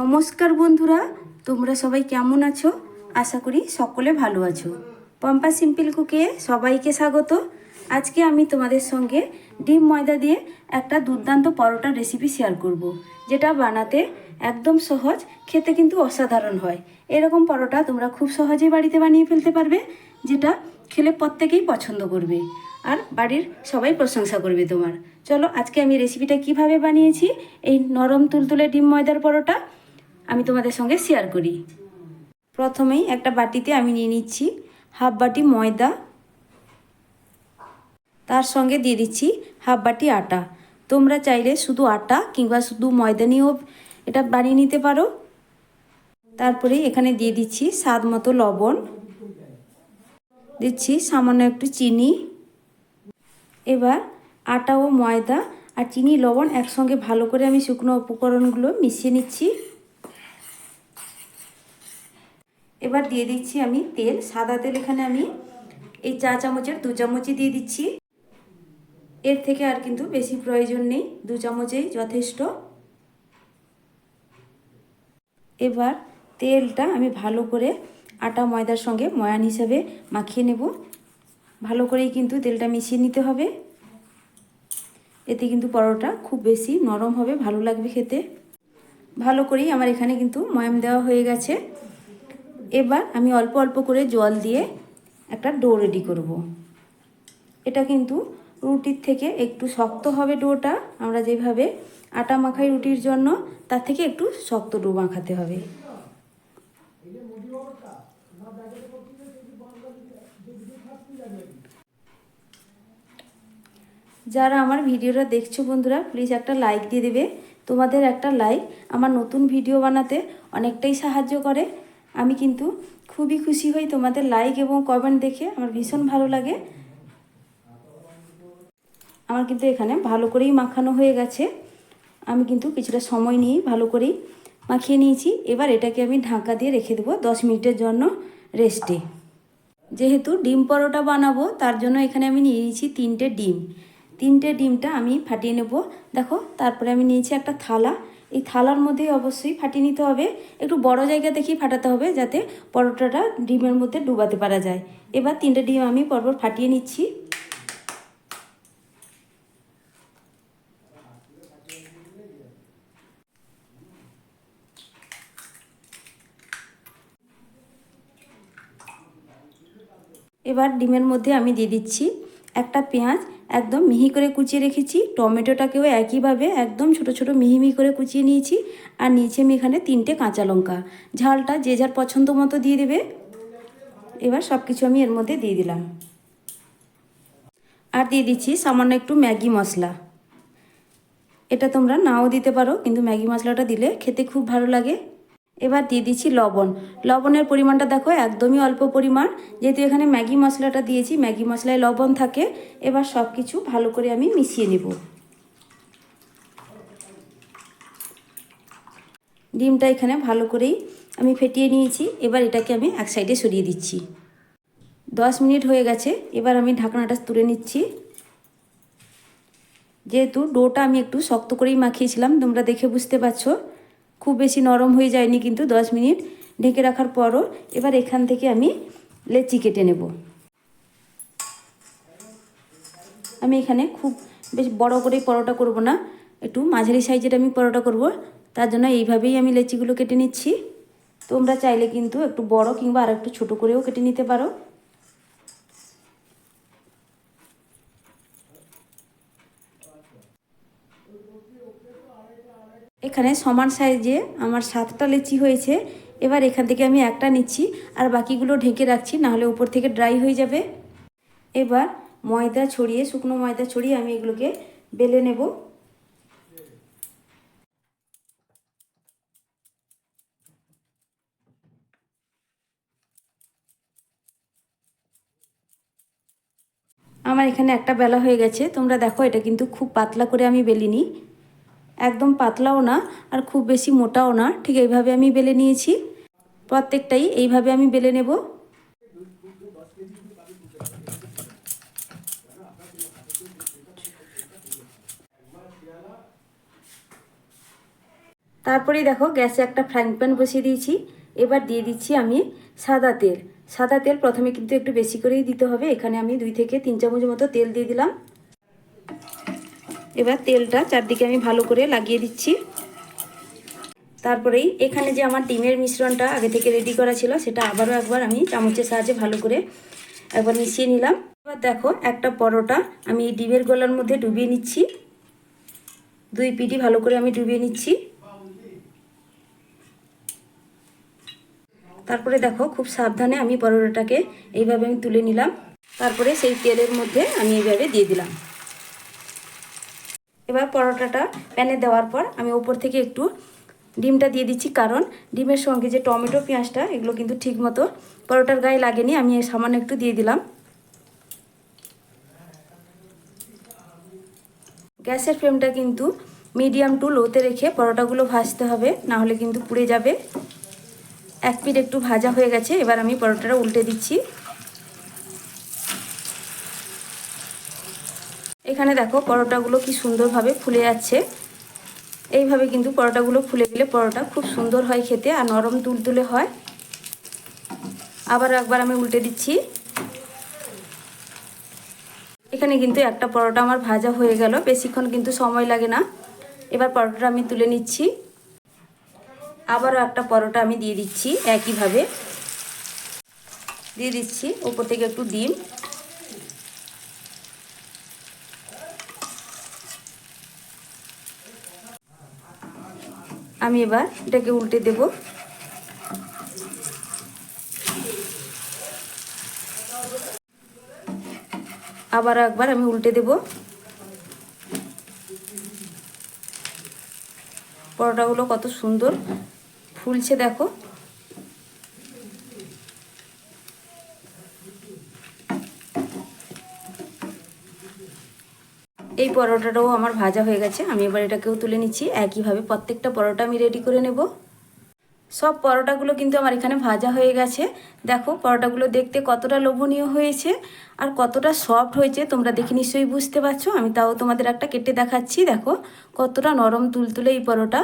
নমস্কার বন্ধুরা, তোমরা সবাই কেমন আছো? আশা করি সকলে ভালো আছো। পম্পা সিম্পল কুকে সবাইকে স্বাগত। আজকে আমি তোমাদের সঙ্গে ডিম ময়দা দিয়ে একটা দুর্দান্ত পরোটা রেসিপি শেয়ার করব। যেটা বানাতে একদম সহজ, খেতে কিন্তু অসাধারণ হয়। এরকম পরোটা তোমরা খুব সহজেই বাড়িতে বানিয়ে ফেলতে পারবে, যেটা খেলে প্রত্যেকেই পছন্দ করবে। আর বাড়ির সবাই প্রশংসা করবে তোমার। চলো আজকে আমি রেসিপিটা কীভাবে বানিয়েছি, এই নরম তুলতুলে ডিম ময়দার পরোটা আমি তোমাদের সঙ্গে শেয়ার করি। প্রথমেই একটা বাটিতে আমি নিয়ে নিচ্ছি হাফ বাটি ময়দা। তার সঙ্গে দিয়ে দিচ্ছি হাফ বাটি আটা। তোমরা চাইলে শুধু আটা কিংবা শুধু ময়দা নিয়েও এটা বানিয়ে নিতে পারো। তারপরে এখানে দিয়ে দিচ্ছি স্বাদ মতো লবণ। দিচ্ছি সামান্য একটু চিনি। এবার আটা ও ময়দা আর চিনি লবণ একসঙ্গে ভালো করে আমি শুকনো উপকরণগুলো মিশিয়ে নিচ্ছি। এবার দিয়ে দিচ্ছি আমি তেল। সাদা তেল এখানে আমি এই চা চামচের দু চামচই দিয়ে দিচ্ছি। এর থেকে আর কিন্তু বেশি প্রয়োজন নেই, দু চামচেই যথেষ্ট। এবার তেলটা আমি ভালো করে আটা ময়দার সঙ্গে ময়ান হিসাবে মাখিয়ে নেব। ভালো করেই কিন্তু তেলটা মিশিয়ে নিতে হবে। এতে কিন্তু পরোটা খুব বেশি নরম হবে, ভালো লাগবে খেতে। ভালো করেই আমার এখানে কিন্তু ময়াম দেওয়া হয়ে গেছে। এবার আমি অল্প অল্প করে জল দিয়ে একটা ডো রেডি করব। এটা কিন্তু রুটির থেকে একটু শক্ত হবে ডোটা। আমরা যেভাবে আটা মাখাই রুটির জন্য, তার থেকে একটু শক্ত ডো মাখাতে হবে। যারা আমার ভিডিওটা দেখছ বন্ধুরা প্লিজ একটা লাইক দিয়ে দেবে। তোমাদের একটা লাইক আমার নতুন ভিডিও বানাতে অনেকটাই সাহায্য করে। আমি কিন্তু খুবই খুশি হই তোমাদের লাইক এবং কমেন্ট দেখে, আমার ভীষণ ভালো লাগে। আমার কিন্তু এখানে ভালো করেই মাখানো হয়ে গেছে। আমি কিন্তু কিছুটা সময় নিয়ে ভালো করেই মাখিয়ে নিয়েছি। এবার এটাকে আমি ঢাকা দিয়ে রেখে দেবো দশ মিনিটের জন্য রেস্টে যেহেতু ডিম পরোটা বানাবো, তার জন্য এখানে আমি নিয়ে নিয়েছি তিনটে ডিম। তিনটে ডিমটা আমি ফাটিয়ে নেব। দেখো, তারপরে আমি নিয়েছি একটা থালা। এই থালার মধ্যে অবশ্যই ফাটিয়ে নিতে হবে। একটু বড় জায়গা দেখেই ফাটাতে হবে যাতে পরোটাটা ডিমের মধ্যে ডুবাতে পারা যায়। এবার তিনটে ডিম আমি পরপর ফাটিয়ে নিচ্ছি। এবার ডিমের মধ্যে আমি দিয়ে দিচ্ছি একটা পেঁয়াজ একদম মিহি করে কুচিয়ে রেখেছি। টমেটোটাকেও একইভাবে একদম ছোট ছোট মিহি মিহি করে কুচিয়ে নিয়েছি। আর নিচে আমি এখানে তিনটে কাঁচা লঙ্কা। ঝালটা যে যার পছন্দ মতো দিয়ে দেবে। এবার সব কিছু আমি এর মধ্যে দিয়ে দিলাম। আর দিয়ে দিচ্ছি সামান্য একটু ম্যাগি মশলা। এটা তোমরা নাও দিতে পারো, কিন্তু ম্যাগি মশলাটা দিলে খেতে খুব ভালো লাগে। এবার দিয়ে দিচ্ছি লবণ। লবণের পরিমাণটা দেখো একদমই অল্প পরিমাণ। যেহেতু এখানে ম্যাগি মশলাটা দিয়েছি, ম্যাগি মশলায় লবণ থাকে, এবার সব কিছু ভালো করে আমি মিশিয়ে নেব। ডিমটা এখানে ভালো করেই আমি ফেটিয়ে নিয়েছি, এবার এটাকে আমি এক সাইডে সরিয়ে দিচ্ছি। দশ মিনিট হয়ে গেছে, এবার আমি ঢাকনাটা তুলে নিচ্ছি। যেহেতু ডোটা আমি একটু শক্ত করেই মাখিয়েছিলাম, তোমরা দেখে বুঝতে পারছ। খুব বেশি নরম হয়ে যায়নি কিন্তু দশ মিনিট ঢেকে রাখার পরও এবার এখান থেকে আমি লেচি কেটে নেব। আমি এখানে খুব বেশ বড় করে পরোটা করব না, একটু মাঝারি সাইজের আমি পরোটা করব, তার জন্য এইভাবেই আমি লেচিগুলো কেটে নিচ্ছি। তোমরা চাইলে কিন্তু একটু বড় কিংবা আর একটু ছোটো করেও কেটে নিতে পারো। এখানে সমান সাইজে আমার সাতটা লিচি হয়েছে। এবার এখান থেকে আমি একটা নিচ্ছি, আর বাকিগুলো ঢেকে রাখছি, নাহলে উপর থেকে ড্রাই হয়ে যাবে। এবার ময়দা ছড়িয়ে, শুকনো ময়দা ছড়িয়ে আমি এগুলোকে বেলে নেব। আমার এখানে একটা বেলা হয়ে গেছে, তোমরা দেখো এটা কিন্তু খুব পাতলা করে আমি বেলিনি। একদম পাতলাও না আর খুব বেশি মোটাও না। ঠিক এইভাবে আমি বেলে নিয়েছি। প্রত্যেকটাই এইভাবে আমি বেলে নেব। তারপরেই দেখো গ্যাসে একটা ফ্রাইং প্যান বসিয়ে দিয়েছি। এবার দিয়ে দিচ্ছি আমি সাদা তেল। সাদা তেল প্রথমে কিন্তু একটু বেশি করেই দিতে হবে। এখানে আমি দুই থেকে তিন চামচ মতো তেল দিয়ে দিলাম। এবার তেলটা চারদিকে আমি ভালো করে লাগিয়ে দিচ্ছি। তারপরেই এখানে যে আমার ডিমের মিশ্রণটা আগে থেকে রেডি করা ছিল, সেটা আবারও একবার আমি চামচের সাহায্যে ভালো করে একবার মিশিয়ে নিলাম। এবার দেখো, একটা পরোটা আমি ডিমের গলার মধ্যে ডুবিয়ে নিচ্ছি। দুই পিটি ভালো করে আমি ডুবিয়ে নিচ্ছি। তারপরে দেখো, খুব সাবধানে আমি পরোটাটাকে এইভাবে আমি তুলে নিলাম। তারপরে সেই তেলের মধ্যে আমি এইভাবে দিয়ে দিলাম। এবার পরোটাটা প্যানে দেওয়ার পর আমি ওপর থেকে একটু ডিমটা দিয়ে দিচ্ছি, কারণ ডিমের সঙ্গে যে টমেটো, পেঁয়াজটা, এগুলো কিন্তু ঠিক মতো পরোটার গায়ে লাগেনি, আমি সামান্য একটু দিয়ে দিলাম। গ্যাসের ফ্লেমটা কিন্তু মিডিয়াম টু লোতে রেখে পরোটাগুলো ভাজতে হবে না হলে কিন্তু পুড়ে যাবে। এক পিঠ একটু ভাজা হয়ে গেছে, এবার আমি পরোটাটা উল্টে দিচ্ছি। এখানে দেখো পরোটাগুলো কি সুন্দরভাবে ফুলে যাচ্ছে। এইভাবে কিন্তু পরোটাগুলো ফুলে গেলে পরোটা খুব সুন্দর হয় খেতে আর নরম তুলতুলে হয়। আবার একবার আমি উল্টে দিচ্ছি। এখানে কিন্তু একটা পরোটা আমার ভাজা হয়ে গেল, বেশিক্ষণ কিন্তু সময় লাগে না। এবার পরোটাটা আমি তুলে নিচ্ছি। আবারও একটা পরোটা আমি দিয়ে দিচ্ছি একইভাবে। দিয়ে দিচ্ছি, ওপর থেকে একটু ডিম। আমি এবার এটাকে উল্টে দেব। আবার একবার আমি উল্টে দেব। পরোটাগুলো কত সুন্দর ফুলছে দেখো। এই পরোটাটাও আমার ভাজা হয়ে গেছে। আমি এবার এটাকেও তুলে নিচ্ছি। একইভাবে প্রত্যেকটা পরোটা আমি রেডি করে নেব। সব পরোটাগুলো কিন্তু আমার এখানে ভাজা হয়ে গেছে। দেখো, পরোটাগুলো দেখতে কতটা লোভনীয় হয়েছে আর কতটা সফট হয়েছে। তোমরা দেখে নিশ্চয়ই বুঝতে পারছ। আমি তাও তোমাদের একটা কেটে দেখাচ্ছি। দেখো, কতটা নরম তুলতুলে এই পরোটা।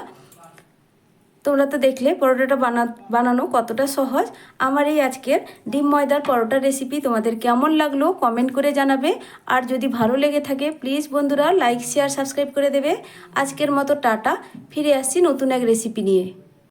তোমরা তো দেখলে পরোটাটা বানা, বানানো কতটা সহজ। আমার এই আজকের ডিম ময়দার পরোটা রেসিপি তোমাদের কেমন লাগল কমেন্ট করে জানাবে। আর যদি ভালো লেগে থাকে প্লিজ বন্ধুরা লাইক শেয়ার সাবস্ক্রাইব করে দেবে। আজকের মতো টাটা, ফিরে আসছি নতুন এক রেসিপি নিয়ে।